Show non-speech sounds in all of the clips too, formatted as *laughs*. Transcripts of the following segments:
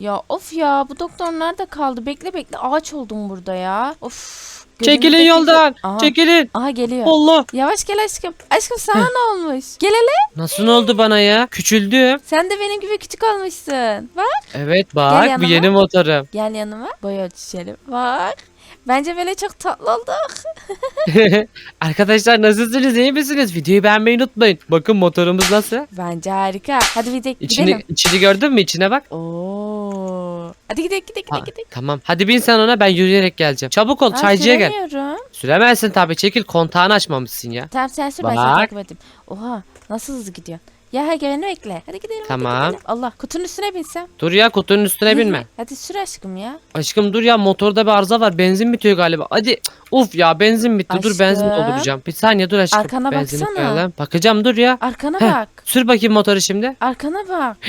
Ya of ya bu doktor nerede kaldı? Bekle bekle ağaç oldum burada ya. Of. Çekilin yoldan. Aha. Çekilin. Aha geliyor. Allah. Yavaş gel aşkım. Aşkım sana ne olmuş? Gel hele. Nasıl oldu bana ya? Küçüldüm. Sen de benim gibi küçük olmuşsun. Bak. Evet bak bu yeni motorum. Gel yanıma. Boya ölçüşelim. Bak. Bence böyle çok tatlı olduk. *laughs* Arkadaşlar nasılsınız iyi misiniz? Videoyu beğenmeyi unutmayın. Bakın motorumuz nasıl? Bence harika. Hadi bir de İçini, gidelim. içini gördün mü? İçine bak. Oo. Hadi gidelim gidelim Ha, gidelim. gidelim. tamam. Hadi bin sen ona ben yürüyerek geleceğim. Çabuk ol Aa, çaycıya gel. süremiyorum. Süremezsin tabii çekil kontağını açmamışsın ya. Tamam sen sür ben Bak. seni takip edeyim. Oha nasıl hızlı gidiyorsun. Ya hadi beni bekle. Hadi gidelim. hadi Tamam. gidelim. Allah kutunun üstüne binsem. Dur ya kutunun üstüne binme. hadi sür aşkım ya. Aşkım dur ya motorda bir arıza var. Benzin bitiyor galiba. Hadi. Uf ya benzin bitti. Dur benzin Aşkım. dolduracağım. Bir saniye dur aşkım. Arkana Benzini baksana. koyalım. Bakacağım dur ya. Arkana Heh. bak. Sür bakayım motoru şimdi. Arkana bak. *gasps*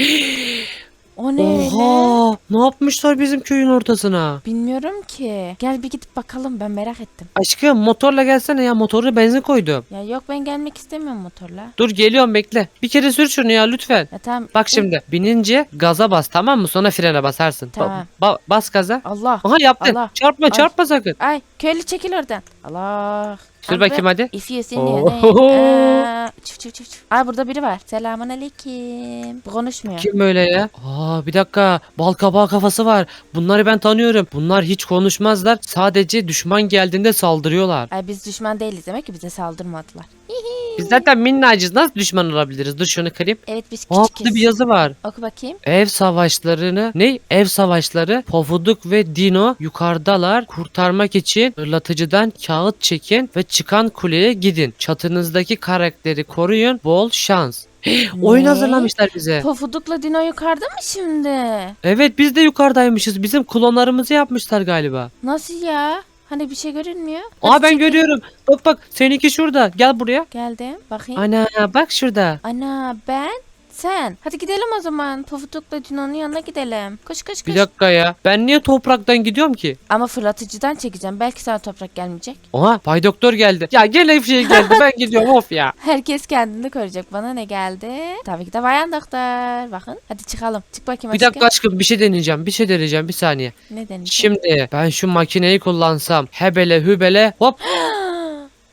o ne öyle? Oha! Ne yapmışlar bizim köyün ortasına? Bilmiyorum ki. Gel bir gidip bakalım ben merak ettim. Aşkım motorla gelsene ya motoru benzin koydum. Ya yok ben gelmek istemiyorum motorla. Dur geliyorum bekle. Bir kere sür şunu ya lütfen. Ya tamam. Bak şimdi binince gaza bas tamam mı? Sonra frene basarsın. Ba- Tamam. ba- bas gaza. Allah. Aha yaptın. Allah. Çarpma Ay. çarpma sakın. Ay köylü çekil oradan. Allah. Sür Abi, bakayım hadi. If you see Oo. me, *laughs* eee, çuf çuf çuf çuf. Ay burada biri var. Selamun aleyküm. Bu konuşmuyor. Kim böyle ya? Aa bir dakika. Bal kabağı kafası var. Bunları ben tanıyorum. Bunlar hiç konuşmazlar. Sadece düşman geldiğinde saldırıyorlar. Ay biz düşman değiliz demek ki bize saldırmadılar. Biz zaten minnacız. Nasıl düşman olabiliriz? Dur şunu kırayım. Evet biz küçüküz. burada bir yazı var. Oku bakayım. Ev savaşlarını ne? Ev savaşları Pofuduk ve Dino yukarıdalar. Kurtarmak için ırlatıcıdan kağıt çekin ve çıkan kuleye gidin. Çatınızdaki karakteri koruyun. Bol şans. *gasps* Oyun Ne? hazırlamışlar bize. Pofudukla Dino yukarıda mı şimdi? Evet biz de yukarıdaymışız. Bizim klonlarımızı yapmışlar galiba. Nasıl ya? Hani bir şey görünmüyor. Aa Hadi ben çekil. görüyorum. Bak bak seninki şurada. Gel buraya. Geldim. Bakayım. Ana bak şurada. Ana ben sen. Hadi gidelim o zaman. Pofudukla Dino'nun yanına gidelim. Koş koş koş. Bir dakika ya. Ben niye topraktan gidiyorum ki? Ama fırlatıcıdan çekeceğim. Belki sana toprak gelmeyecek. Oha Bay Doktor geldi. Ya gene bir şey geldi. Ben gidiyorum of ya. *laughs* Herkes kendini koruyacak. Bana ne geldi? Tabii ki de bayan doktor. Bakın. Hadi çıkalım. Çık bakayım Bir aşkım. dakika aşkım bir şey deneyeceğim. Bir şey deneyeceğim. Bir saniye. Ne deneyeceğim? Şimdi ben şu makineyi kullansam hebele hübele hop. *gasps*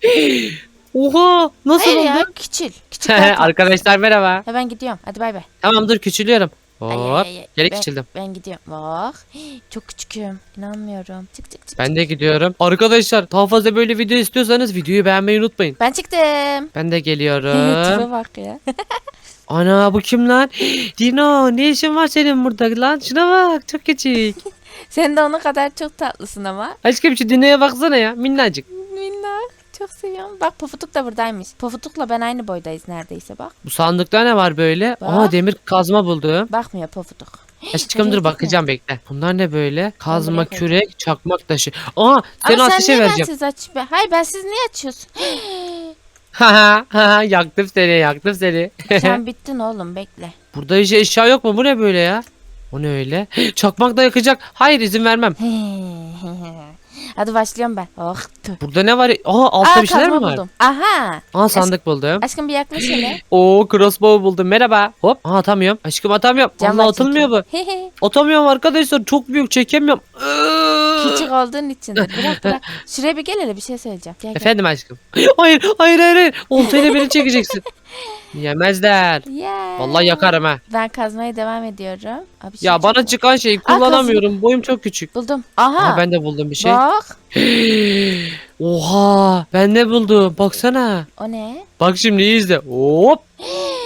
*gasps* Oha nasıl Hayır oldu? ya küçül. Küçük. Arkadaşlar merhaba. Ha, ben gidiyorum. Hadi bay bay. Tamam dur küçülüyorum. Hop. ay, ay, ay. Geri Ben- küçüldüm. Ben gidiyorum. Bak. *gasps* Çok küçüküm. İnanmıyorum. Çık çık çık. Ben de gidiyorum. Arkadaşlar daha fazla böyle video istiyorsanız videoyu beğenmeyi unutmayın. Ben çıktım. Ben de geliyorum. *laughs* Tipe bak ya. *laughs* Ana bu kim lan? *gasps* Dino ne işin var senin burada lan? Şuna bak çok küçük. *laughs* Sen de onun kadar çok tatlısın ama. Aşkım şu Dino'ya baksana ya minnacık. Çok seviyorum. Bak Pofuduk da buradaymış. Pofuduk'la ben aynı boydayız neredeyse bak. Bu sandıkta ne var böyle? Bak. Aa demir kazma buldum. Bakmıyor Pofuduk. *gasps* Aşkım dur bakacağım bekle. Bunlar ne böyle? Kazma, buraya kürek, çakmak taşı. Aa seni Ama sen ateşe niye vereceğim. bensiz aç? Hayır bensiz niye açıyorsun? Haha haha yaktım seni yaktım seni. Sen *laughs* bittin oğlum bekle. Burada hiç eşya yok mu? Bu ne böyle ya? O ne öyle? *gasps* Çakmak da yakacak. Hayır izin vermem. *laughs* Hadi başlıyorum ben. Oh. tüh. Burada ne var? Aa altta Aa bir şeyler mi kazma var? buldum. Aha. Aa sandık buldum. Aşkım bir yaklaş hele. *gasps* Oo crossbow buldum. Merhaba. Hop. Aa atamıyorum. Aşkım atamıyorum. Cam Allah atılmıyor bu. çünkü. Atamıyorum arkadaşlar. Çok büyük çekemiyorum. Iıı. *laughs* Küçük olduğun için de. Bırak bırak. *laughs* Şuraya bir gel hele bir şey söyleyeceğim. Gel gel. Efendim aşkım. *laughs* Hayır hayır hayır. hayır. Oltayla beni çekeceksin. Yemezler. Yeah. Vallahi yakarım ha. Ben kazmaya devam ediyorum. Abi, bir şey Ya bana çıktı. çıkan şeyi kullanamıyorum. Boyum çok küçük. Buldum. Aha. Aa, ben de buldum bir şey. Bak. *gasps* Oha ben ne buldum baksana. O ne? Bak şimdi izle. Hop. *gasps*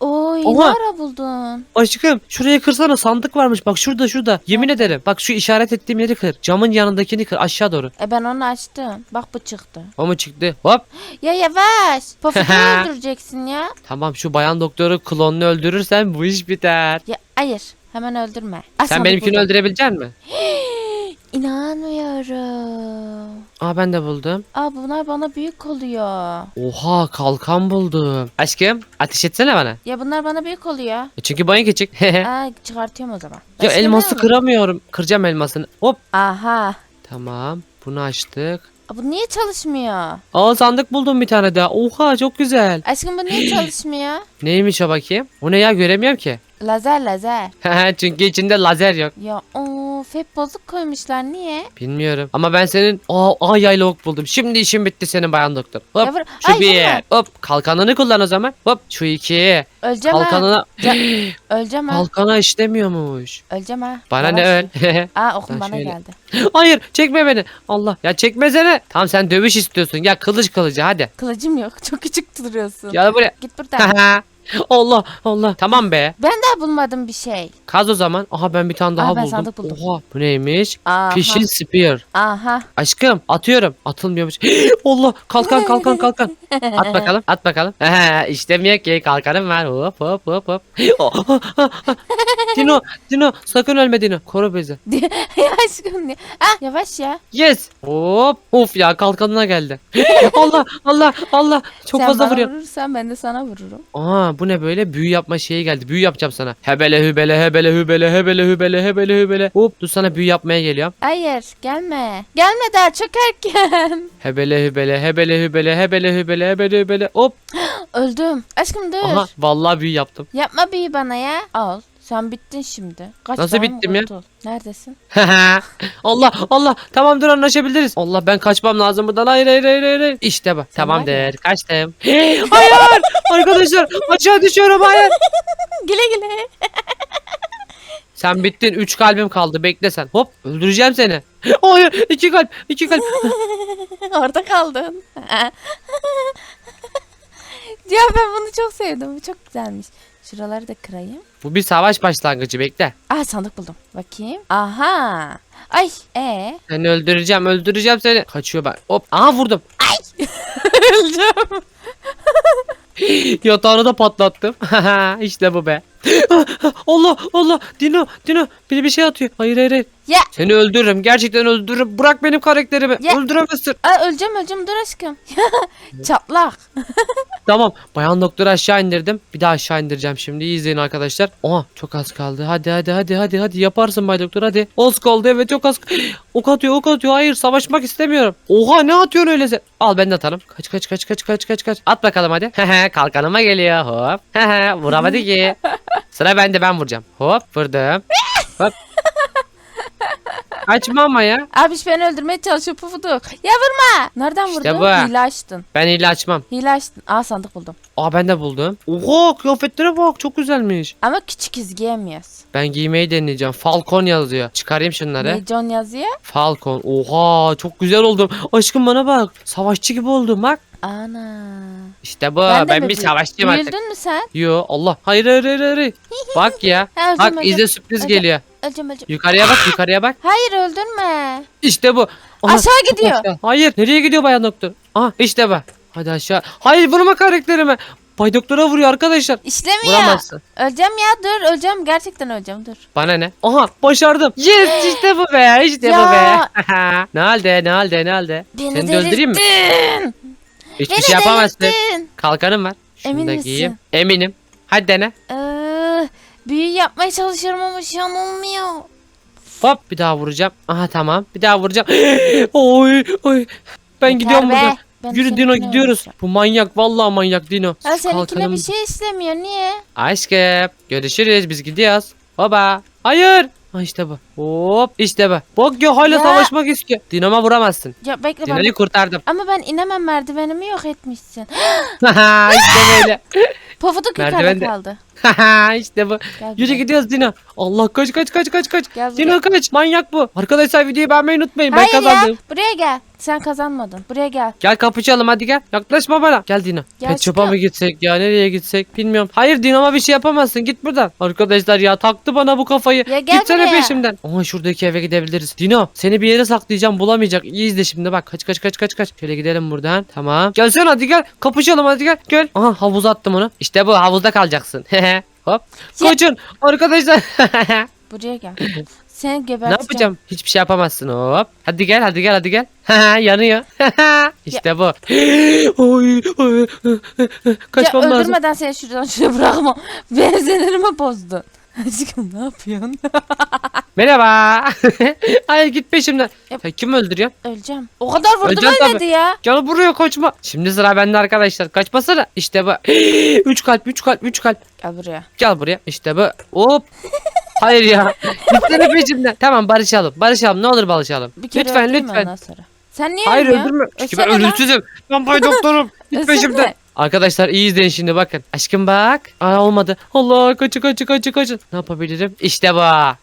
Oy ne Oha. ara buldun? Aşkım şuraya kırsana sandık varmış bak şurada şurada. Yemin ederim bak şu işaret ettiğim yeri kır. Camın yanındakini kır aşağı doğru. E ben onu açtım. Bak bu çıktı. O mu çıktı? Hop. Ya yavaş. *laughs* Pofuduk'u öldüreceksin ya. Tamam şu bayan doktoru klonunu öldürürsen bu iş biter. Ya hayır. Hemen öldürme. Aa, Sen benimkini öldürebilecek misin? *gasps* İnanmıyorum. Aa ben de buldum. Aa bunlar bana büyük oluyor. Oha kalkan buldum. Aşkım ateş etsene bana. Ya bunlar bana büyük oluyor. E Çünkü boyun küçük. ya *laughs* Aa çıkartıyorum o zaman. Başka ne elması var? kıramıyorum. Kıracağım elmasını. Hop. Aha. Tamam. Bunu açtık. Aa, bu niye çalışmıyor? Aa sandık buldum bir tane daha. Oha çok güzel. Aşkım bu niye çalışmıyor? Neymiş o bakayım? O ne ya göremiyorum ki. Lazer lazer. *laughs* Çünkü içinde lazer yok. Ya of hep bozuk koymuşlar niye? Bilmiyorum. Ama ben senin aa, aa yaylı ok buldum. Şimdi işin bitti senin bayan doktor. Hop. Ya vur- Şu Ay, bir. vurma. Hop. Kalkanını kullan o zaman. Hop. Şu iki. Öleceğim ha. Kalkanına. *gasps* Öleceğim ha. Kalkana işlemiyormuş. Öleceğim ha. Bana Yavaş ne öl. yürü. *laughs* Aa okum Ben bana şöyle- geldi. *gasps* Hayır çekme beni. Allah. Ya çekmesene. Tamam sen dövüş istiyorsun. Ya kılıç kılıcı hadi. Kılıcım yok. *laughs* Çok küçük duruyorsun. Gel buraya. Git buradan. Allah Allah. Tamam be. ben daha bulmadım bir şey. Kaz o zaman. Aha ben bir tane daha Aa, ben buldum. sandık buldum. Oha bu neymiş? Aha. Fishing spear. Aha. Aşkım atıyorum. Atılmıyormuş. *gasps* Allah kalkan kalkan kalkan. At bakalım at bakalım. Ehe, İşlemiyor ki kalkanım var. Hop hop hop hop. *gasps* Oh, *laughs* Dino Dino sakın ölme Dino. Koru bizi. *laughs* ya aşkım ne? Ah yavaş ya. Yes. Hop. Of ya kalkanına geldi. *laughs* Allah Allah Allah. Çok Sen fazla bana vuruyor. vurursan ben de sana vururum. Aa bu ne böyle? Büyü yapma şeyi geldi. Büyü yapacağım sana. Hebele hübele hebele hübele hebele hübele hebele hübele. Hop dur sana büyü yapmaya geliyorum. Hayır gelme. Gelme daha çok erken. *laughs* Hebele hübele hebele hübele hebele hübele hebele hübele. Hop. *gasps* Öldüm. Aşkım dur. Aha vallahi büyü yaptım. Yapma bir bana ya. Al. Sen bittin şimdi. Kaç Nasıl bittim ya? Neredesin? Allah Allah tamamdır anlaşabiliriz. Allah ben kaçmam lazım buradan. Hayır hayır hayır hayır. hayır. İşte bu. var Tamamdır. ya. Kaçtım. *gasps* hayır arkadaşlar aşağı düşüyorum hayır. *laughs* Güle güle. *laughs* Sen bittin. Üç kalbim kaldı. Bekle sen. Hop öldüreceğim seni. *gasps* Hayır iki kalp iki kalp. *laughs* Orada kaldın. ya ben bunu çok sevdim. Bu çok güzelmiş. Şuraları da kırayım. Bu bir savaş başlangıcı bekle. Aa sandık buldum. Bakayım. Aha. Ay. E. Seni öldüreceğim öldüreceğim seni. Kaçıyor bak. Hop. Aha vurdum. *laughs* Öleceğim. *laughs* Yatağını da patlattım. *laughs* işte bu be. Allah Allah Dino Dino biri bir şey atıyor. Hayır hayır hayır. Ya. Seni öldürürüm. Gerçekten öldürürüm. Bırak benim karakterimi. Ya. Öldüremezsin. Aa, öleceğim öleceğim dur aşkım. *laughs* Çatlak. *laughs* Tamam. Bayan doktoru aşağı indirdim. Bir daha aşağı indireceğim şimdi. İyi izleyin arkadaşlar. Oha çok az kaldı. Hadi hadi hadi hadi hadi yaparsın bay doktor hadi. Az kaldı evet çok az. *gasps* Ok atıyor ok atıyor. Hayır savaşmak istemiyorum. Oha ne atıyorsun öyle sen? Al ben de atarım. Kaç kaç kaç kaç kaç kaç kaç. At bakalım hadi. *laughs* Hehe kalkanıma geliyor. Hop. Hehe vuramadı ki. Sıra bende ben vuracağım. Hop vurdum. Hop. Açma ama ya. Abiş beni öldürmeye çalışıyor pufuduk. Ya vurma. Nereden İşte vurdun? bu. Hile açtın. Ben hile açmam. Hile açtın. Aa sandık buldum. Aa ben de buldum. Oha kıyafetlere bak çok güzelmiş. Ama küçük iz giyemiyoruz. Ben giymeyi deneyeceğim. Falcon yazıyor. Çıkarayım şunları. Ne John yazıyor? Falcon. Oha çok güzel oldum. Aşkım bana bak. Savaşçı gibi oldum bak. Ana. İşte bu. Ben Ben, bir savaşçıyım artık. Büyüldün mü sen? Yo Allah. Hayır hayır hayır hayır. *laughs* bak ya. Bak izle sürpriz geliyor. Öleceğim öleceğim. Yukarıya bak yukarıya bak. Hayır öldürme. İşte bu. Aşağı gidiyor. aşağı. Hayır. Nereye gidiyor bayan doktor? Aha işte bu. Hadi aşağı. Hayır vurma karakterime. Bay doktora vuruyor arkadaşlar. İşlemiyor. Vuramazsın. Öleceğim ya dur öleceğim gerçekten öleceğim dur. Bana ne? Aha başardım. Yes *gasps* işte bu be. İşte Ya. bu be. *laughs* ne halde ne halde ne halde. Beni Seni de öldüreyim mi? delirttin. Hiçbir Beni şey yapamazsın. delirttin. Kalkanım var. Şunu Emin da misin? giyeyim. Eminim. Hadi dene. Ee, büyü yapmaya çalışıyorum ama şu an olmuyor. Hop bir daha vuracağım. Aha tamam. Bir daha vuracağım. *gasps* oy oy. Ben Yeter gidiyorum be. buradan. Ben Yürü seninkine Dino gidiyoruz. uğraşacağım. Bu manyak vallahi manyak Dino. Ya seninkine bir şey işlemiyor niye? Aşkım görüşürüz biz gidiyoruz. Baba. Hayır. Ha işte bu. Hop işte bu. Bak ya hala Ya. savaşmak istiyor. Dino'ma vuramazsın. Ya bekle bak. Dino'yu kurtardım. Ama ben inemem merdivenimi yok etmişsin. *gasps* *laughs* işte böyle. Pofuduk Merdivende. kaldı. *laughs* işte bu. Gel Yürü buraya. gidiyoruz Dino. Allah kaç kaç kaç kaç kaç. Gel. Dino kaç. Manyak bu. Arkadaşlar videoyu beğenmeyi unutmayın. Hayır ben kazandım. ya buraya gel. Sen kazanmadın. Buraya gel. Gel kapışalım hadi gel. Yaklaşma bana. Gel Dino. Gel Pet shop'a çıkalım. mı gitsek ya nereye gitsek bilmiyorum. Hayır Dino'ma bir şey yapamazsın. Git buradan. Arkadaşlar ya taktı bana bu kafayı. Ya gel Gitsene buraya. peşimden. Ama şuradaki eve gidebiliriz. Dino seni bir yere saklayacağım bulamayacak. İyi izle şimdi bak. Kaç kaç kaç kaç kaç. Şöyle gidelim buradan. Tamam. Gelsene hadi gel. Kapışalım hadi gel. Gel. Aha havuza attım onu. İşte bu havuzda kalacaksın. *laughs* Hop. Ya- arkadaşlar. *laughs* Buraya gel. Seni ne geberteceğim. yapacağım? Hiçbir şey yapamazsın. Hop. Hadi gel hadi gel hadi gel. *laughs* Yanıyor. *laughs* işte bu. *gasps* Oy, oy, Ya Kaçmam lazım. öldürmeden seni şuradan şuraya bırakma. Benzinlerimi bozdun. *laughs* Aşkım ne yapıyorsun? *laughs* Merhaba. *laughs* Hayır git peşimden. Yap. Sen kim öldürüyorsun? Öleceğim. O kadar vurdum Öleceğim ölmedi tabii. ya. Gel buraya kaçma. Şimdi sıra bende arkadaşlar. Kaçmasana. İşte bu. *gasps* 3 kalp 3 kalp 3 kalp. Gel buraya. Gel buraya. İşte bu. Hop. Hayır ya. Gitsene peşimden. Tamam barışalım. Barışalım. Ne olur barışalım. Bir kere Lütfen lütfen. ondan sonra. Sen niye Hayır öldürme. Çünkü ben Ölsene lan. ölümsüzüm. Ben bay doktorum. Git Ölsene. peşimden. Arkadaşlar iyi izleyin şimdi bakın. Aşkım bak. Aa olmadı. Allah kaçın kaçın kaçın kaçın. Ne yapabilirim? İşte bu.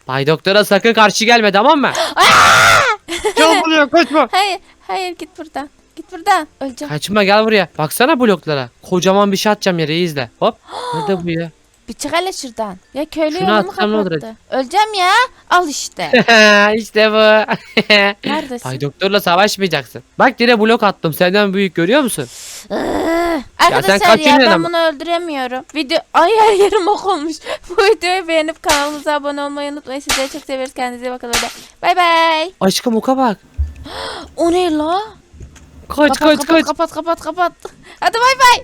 Bay doktora sakın karşı gelme tamam mı? Gel buraya kaçma. *laughs* Hayır. Hayır git buradan. Git buradan. Öleceğim. Kaçma gel buraya. Baksana bloklara. Kocaman bir şey atacağım yere iyi izle. Hop. *gasps* Nerede bu ya? Bir çık hele şuradan. Ya köylü Şunu yolumu atsam ne olur kapattı. Öleceğim ya. Al işte. *laughs* işte bu. *laughs* Neredesin? Bay doktorla savaşmayacaksın. Bak yine blok attım. Senden büyük görüyor musun? Arkadaşlar ya, kaçıyorsun ben ama. bunu öldüremiyorum. Video ay her yerim ok olmuş. *laughs* Bu videoyu beğenip kanalımıza abone olmayı unutmayın. Sizleri çok seviyoruz. Kendinize bakın. Öyle. Bay bay. Aşkım oka bak. *gasps* O ne la? Kaç Kapat kaç kapat kaç. kapat kapat kapat. Hadi bay bay.